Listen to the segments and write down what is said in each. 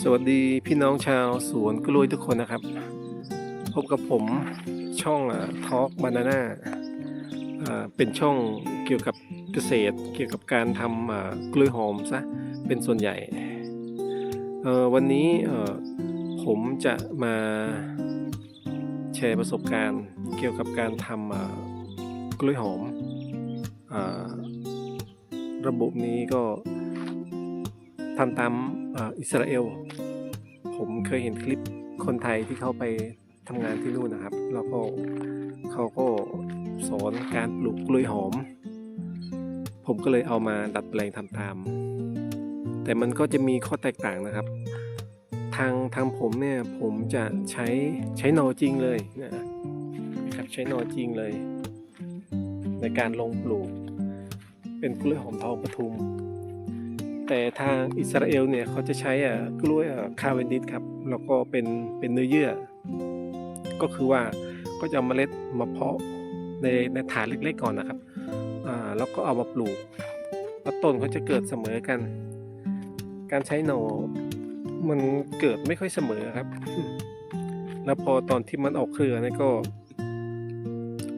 สวัสดีพี่น้องชาวสวนกล้วยทุกคนนะครับ พบกับผมช่องทอล์กบานาน่าเป็นช่องเกี่ยวกับเกษตร เกี่ยวกับการทำกล้วยหอมซะเป็นส่วนใหญ่ วันนี้ผมจะมาแชร์ประสบการณ์เกี่ยวกับการทำกล้วยหอมอระบบนี้ก็ ทำตามอิสราเอล ผมเคยเห็นคลิปคนไทยที่เขาไปทำงานที่นู่นนะครับ แล้วก็เขาก็สอนการปลูกกล้วยหอม ผมก็เลยเอามาดัดแปลงทำตาม แต่มันก็จะมีข้อแตกต่างนะครับ ทางทางผมเนี่ยผมจะใช้ใช้นอจริงเลยนะครับใช้นอจริงเลย ในการลงปลูก เป็นกล้วยหอมทองปทุม แต่ทางอิสราเอลเนี่ยเขาจะใช้อะกล้วยคาเวนดิสครับแล้วก็เป็นเป็นเนื้อเยื่อ ก็คือว่าก็จะเอาเมล็ดมาเพาะในในถาดเล็กๆก่อนนะครับแล้วก็เอามาปลูกแล้วต้นเขาจะเกิดเสมอกัน การใช้หนอมันเกิดไม่ค่อยเสมอครับ แล้วพอตอนที่มันออกเครือเนี่ยก็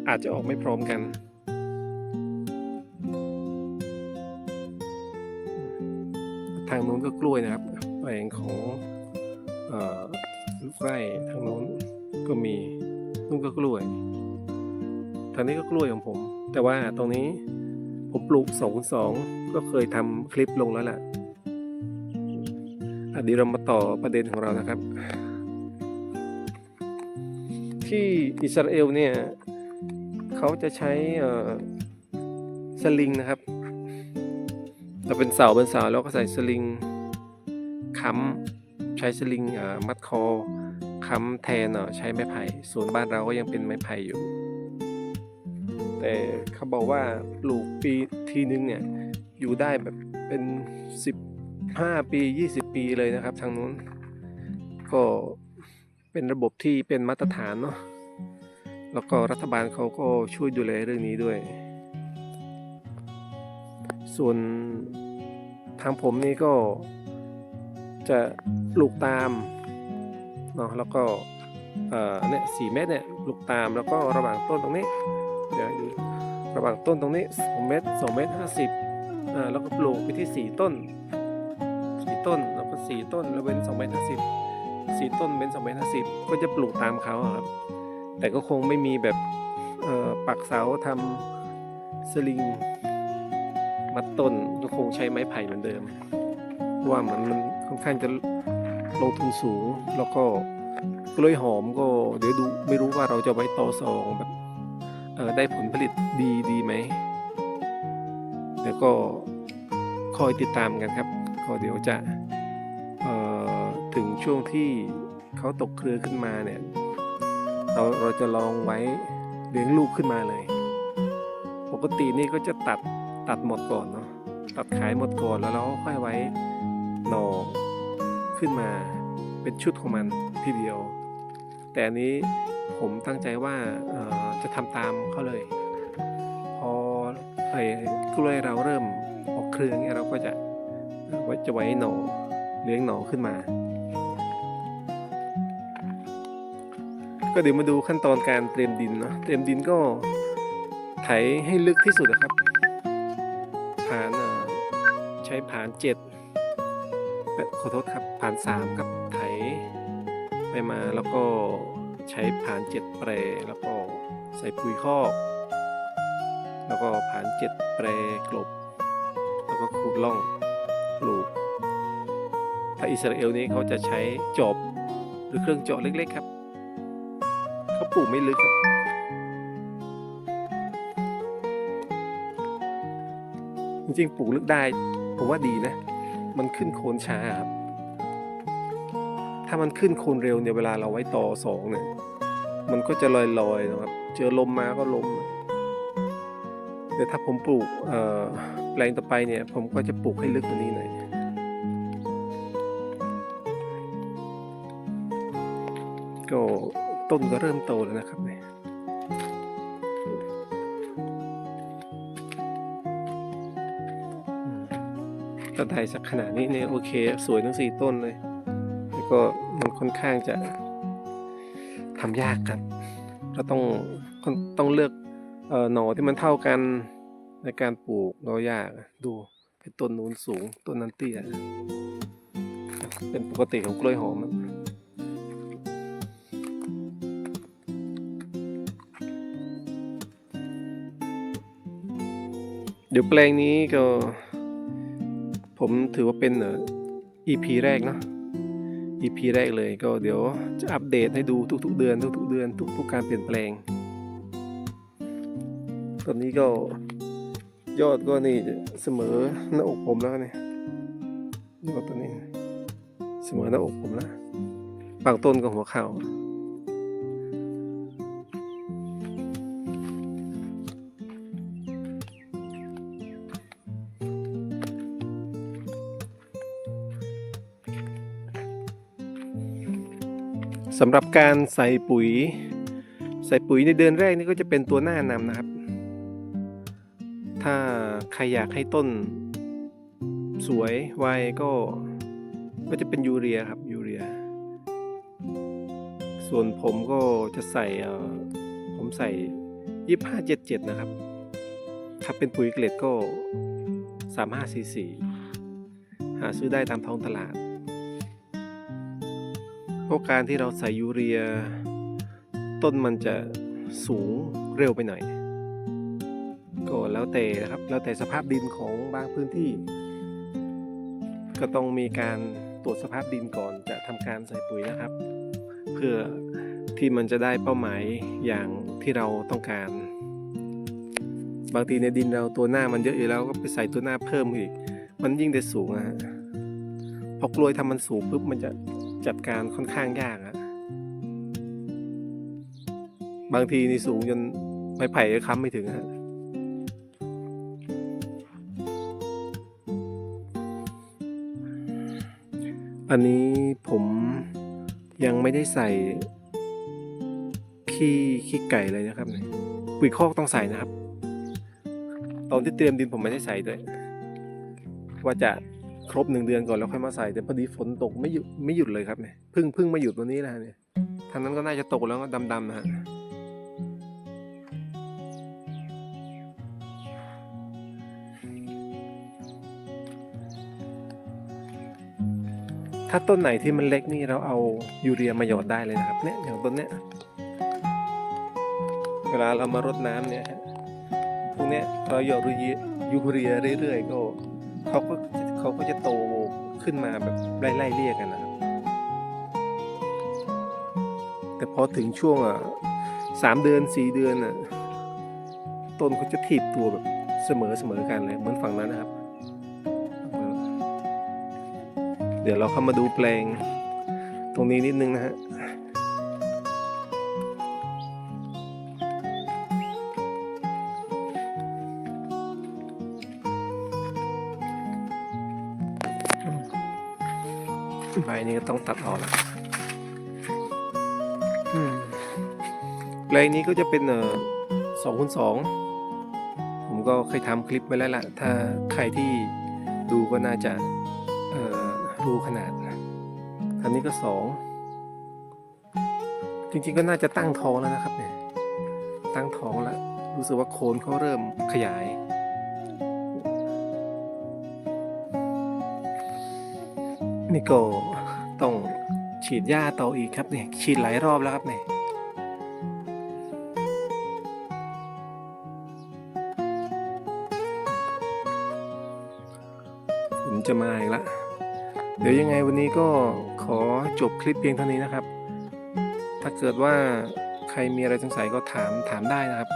อาจจะออกไม่พร้อมกัน ทางนู้นก็กล้วยนะครับแปลงของลูกไร่ทางนู้นก็มีนู่นก็กล้วย ทางนี้ก็กล้วยของผม แต่ว่าตรงนี้ผมปลูกสองสองก็เคยทำคลิปลงแล้วแหละอะเดียวเรามาต่อประเด็นของเรานะครับ ที่อิสราเอลเนี่ย เขาจะใช้สลิงนะครับ เราเป็นเสาเป็นเสาแล้วก็ใส่สลิงค้ำใช้สลิงมัดคอค้ำแทนเนาะใช้ไม้ไผ่ส่วนบ้านเราก็ยังเป็นไม้ไผ่อยู่ แต่เขาบอกว่าปลูกปีทีนึงเนี่ยอยู่ได้แบบเป็น 15 ปี 20 ปีเลยนะครับ ทางนู้น ก็เป็นระบบที่เป็นมาตรฐานเนาะแล้วก็รัฐบาลเขาก็ช่วยดูแลเรื่องนี้ด้วย ส่วนทางผมนี่ก็จะปลูกตามเนาะแล้วก็เนี่ยสี่เมตรเนี่ยปลูกตามแล้วก็ระหว่างต้นตรงนี้เดี๋ยวดูระหว่างต้นตรงนี้สองเมตรสองเมตรห้าสิบอ่าแล้วก็ปลูกไปที่สี่ต้นสี่ต้นแล้วก็สี่ต้นแล้วเว้นสองเมตรห้าสิบสี่ต้นเว้นสองเมตรห้าสิบก็จะปลูกตามเขาครับ แต่ก็คงไม่มีแบบปักเสาทำสลิง มัดต้นก็คงใช้ไม้ไผ่เหมือนเดิมว่ามันมันค่อนข้างจะลงทุนสูง แล้วก็กล้วยหอมก็เดี๋ยวดูไม่รู้ว่าเราจะไว้ต่อสองแบบเออได้ผลผลิตดีดีไหมเดี๋ยวก็คอยติดตามกันครับ ก็เดี๋ยวจะเอ่อถึงช่วงที่เขาตกเครือขึ้นมาเนี่ยเราเราจะลองไว้เลี้ยงลูกขึ้นมาเลย ปกตินี่ก็จะตัด ตัดหมดก่อนเนาะตัดขายหมดก่อนแล้วเราค่อยไว้หน่อขึ้นมาเป็นชุดของมันทีเดียว แต่อันนี้ผมตั้งใจว่าจะทำตามเขาเลย พอไอ้กล้วยเราเริ่มออกเครือเนี่ยเราก็จะไว้จะไว้หน่อเลี้ยงหน่อขึ้นมา ก็เดี๋ยวมาดูขั้นตอนการเตรียมดินเนาะเตรียมดินก็ไถให้ลึกที่สุดนะครับ ผ่านอ่อใช้ผ่านเจ็ดเอ่อขอโทษครับผ่านสามครับไถไปมาแล้วก็ใช้ผ่านเจ็ดแปรแล้วก็ใส่ปุ๋ยคอก แล้วก็ผ่านเจ็ดแปรกลบ แล้วก็ขุดล่องปลูก ถ้าอิสราเอลนี้เขาจะใช้จอบหรือเครื่องเจาะเล็กๆครับ เขาปลูกไม่ลึกครับ จริงๆปลูกลึกได้ ผมว่าดีนะ มันขึ้นโคนช้าครับ ถ้ามันขึ้นโคนเร็วเนี่ยเวลาเราไว้ต่อสองเนี่ย มันก็จะลอยๆนะครับ เจอลมมาก็ลมแต่ถ้าผมปลูกแปลงต่อไปเนี่ย ผมก็จะปลูกให้ลึกกว่านี้หน่อยก็ต้นก็เริ่มโตแล้วนะครับเนี่ย ตถ้าได้สักขนาดนี้เนี่ยโอเคสวยทั้งสี่ต้นเลยแล้วก็มันค่อนข้างจะทำยากครับเราต้องต้องเลือกเอ่อหน่อที่มันเท่ากันในการปลูกเรายากดูไอ้ต้นนู้นสูงต้นนั้นเตี้ยเป็นปกติของกล้วยหอมเดี๋ยวแปลงนี้ก็ ผมถือว่าเป็นเอ่อ EP แรกเนอะ EP แรกเลยก็เดี๋ยวจะอัปเดตให้ดูทุกๆเดือน ทุกๆเดือนทุกๆการเปลี่ยนแปลง ตอนนี้ก็ยอดก็นี่เสมอหน้าอกผมแล้วเนี่ยยอดตัวนี้ เสมอหน้าอกผมแล้วบางต้นก็หัวเข่า สำหรับการใส่ปุ๋ย ใส่ปุ๋ยในเดือนแรกนี่ก็จะเป็นตัวหน้านำนะครับ ถ้าใครอยากให้ต้น สวยไวก็ก็จะเป็นยูเรียครับยูเรีย ส่วนผมก็จะใส่ผมใส่ยี่ห้าเจ็ดเจ็ดนะครับ ถ้าเป็นปุ๋ยเกล็ดก็สามห้าสี่สี่หาซื้อได้ตามท้องตลาด เพราะการที่เราใส่ยูเรีย ต้นมันจะสูงเร็วไปหน่อย ก็แล้วแต่นะครับ แล้วแต่สภาพดินของบางพื้นที่ ก็ต้องมีการตรวจสภาพดินก่อนจะทำการใส่ปุ๋ยนะครับ เพื่อที่มันจะได้เป้าหมายอย่างที่เราต้องการ บางทีในดินเราตัวหน้ามันเยอะอยู่แล้วก็ไปใส่ตัวหน้าเพิ่มอีก มันยิ่งได้สูงอะฮะพอกล้วยทำมันสูงปุ๊บมันจะ จัดการค่อนข้างยากอะบางทีนี่สูงจนไม้ไผ่ก็ค้ำไม่ถึงฮะอันนี้ผมยังไม่ได้ใส่ ขี้ขี้ไก่เลยนะครับเนี่ยปุ๋ยคอกต้องใส่นะครับ ตอนที่เตรียมดินผมไม่ได้ใส่ด้วย ว่าจะ ครบหนึ่งเดือนก่อนแล้วค่อยมาใส่ แต่พอดีฝนตกไม่หยุดไม่หยุดเลยครับเนี่ยพิ่งพิ่งมาหยุดวันนี้นะเนี่ยทางนั้นก็น่าจะตกแล้วก็ดำๆนะฮะถ้าต้นไหนที่มันเล็กนี่เราเอายูเรียมาหยอดได้เลยนะครับเนี่ยอย่างต้นเนี้ยเวลาเรามารดน้ำเนี่ยพวกเนี้ยเราหยอดยูเรียเรื่อยๆก็เขาก็ เขาก็จะโตขึ้นมาแบบไล่ๆเรียกกันนะครับแต่พอถึงช่วงอะสามเดือนสี่เดือนอะต้นเขาจะถีบตัวแบบเสมอเสมอกันเลยเหมือนฝั่งนั้นนะครับ เดี๋ยวเราเข้ามาดูแปลงตรงนี้นิดนึงนะฮะ ใบนี้ก็ต้องตัดออกแล้วแปลงนี้ก็จะเป็นเอ่อสองคูณสองผมก็เคยทำคลิปไว้แล้วล่ะ ถ้าใครที่ดูก็น่าจะเอ่อรู้ขนาดอันนี้ก็สองจริงๆก็น่าจะตั้งท้องแล้วนะครับเนี่ยตั้งท้องแล้วรู้สึกว่าโคนเขาเริ่มขยาย นี่ก็ต้องฉีดหญ้าต่ออีกครับเนี่ยฉีดหลายรอบแล้วครับเนี่ยฝนจะมาอีกละเดี๋ยวยังไงวันนี้ก็ขอจบคลิปเพียงเท่านี้นะครับ ถ้าเกิดว่าใครมีอะไรสงสัยก็ถามถามได้นะครับ